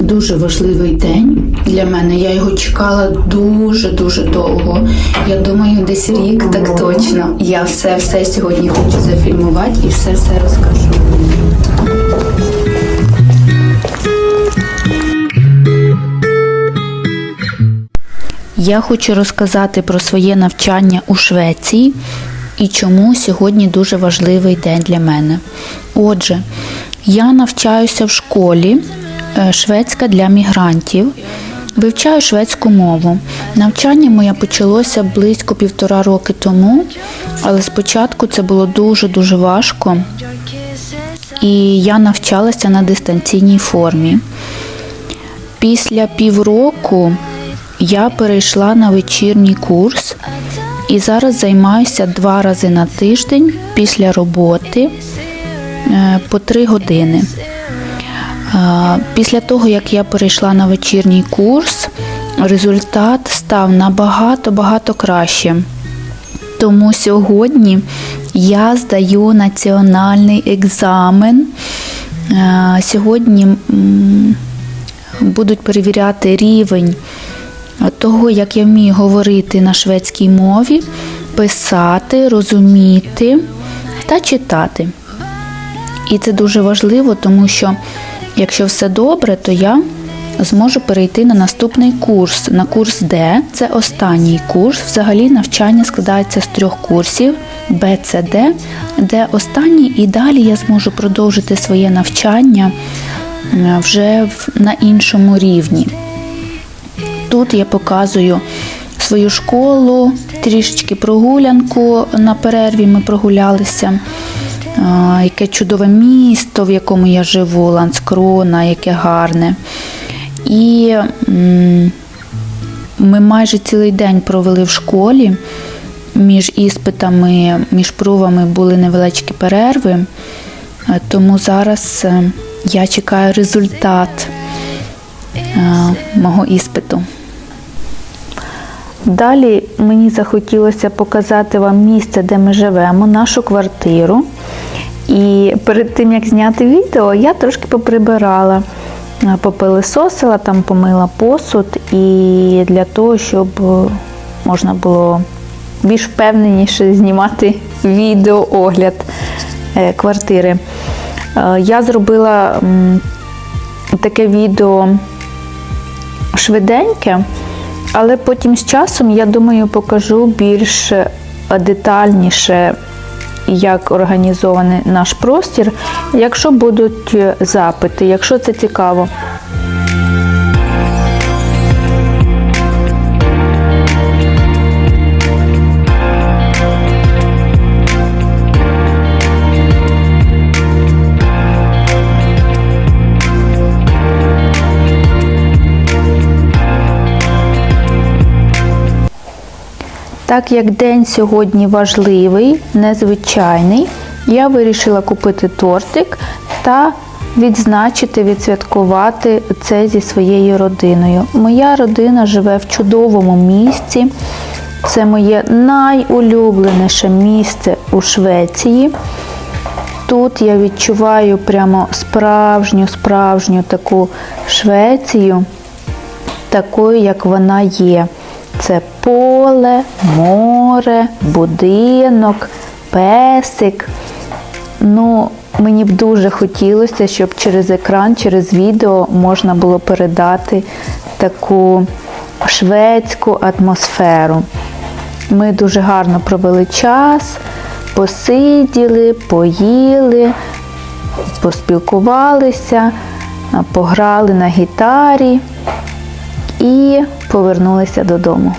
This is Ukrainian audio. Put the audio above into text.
Дуже важливий день для мене. Я його чекала дуже-дуже довго. Я думаю, десь рік так точно. Я все-все сьогодні хочу зафільмувати і все-все розкажу. Я хочу розказати про своє навчання у Швеції і чому сьогодні дуже важливий день для мене. Отже, я навчаюся в школі шведська для мігрантів. Вивчаю шведську мову. Навчання моє почалося близько півтора роки тому, але спочатку це було дуже-дуже важко, і я навчалася на дистанційній формі. Після півроку я перейшла на вечірній курс і зараз займаюся два рази на тиждень після роботи е, по три години. Після того, як я перейшла на вечірній курс, результат став набагато-багато краще. Тому сьогодні я здаю національний екзамен. Сьогодні будуть перевіряти рівень того, як я вмію говорити на шведській мові, писати, розуміти та читати. І це дуже важливо, тому що якщо все добре, то я зможу перейти на наступний курс, на курс Д. Це останній курс. Взагалі навчання складається з трьох курсів Б, С, Д, Д останній, і далі я зможу продовжити своє навчання вже на іншому рівні. Тут я показую свою школу, трішечки прогулянку на перерві ми прогулялися. Яке чудове місто, в якому я живу, Ланскрона, яке гарне. І ми майже цілий день провели в школі. Між іспитами, між пробами були невеличкі перерви, Е, тому зараз е, я чекаю результат е, мого іспиту. Далі мені захотілося показати вам місце, де ми живемо, нашу квартиру. І перед тим як зняти відео, я трошки поприбирала, е, попилисосила, там помила посуд, і для того, щоб е, можна було більш впевненіше знімати відеоогляд е, квартири. Я зробила таке відео швиденьке, але потім з часом, я думаю, покажу більш детальніше, як організований наш простір, якщо будуть е, запити, якщо це цікаво. Так як день сьогодні важливий, незвичайний, я вирішила купити тортик та відзначити, відсвяткувати це зі своєю родиною. Моя родина живе в чудовому місці. Це моє найулюбленіше місце у Швеції. Тут я відчуваю прямо справжню, справжню таку Швецію такою, як вона є. Це поле, море, будинок, песик. Ну, мені б дуже хотілося, щоб через екран, через відео можна було передати таку шведську атмосферу. Ми дуже гарно провели час, посиділи, поїли, поспілкувалися, пограли на гітарі і повернулися додому.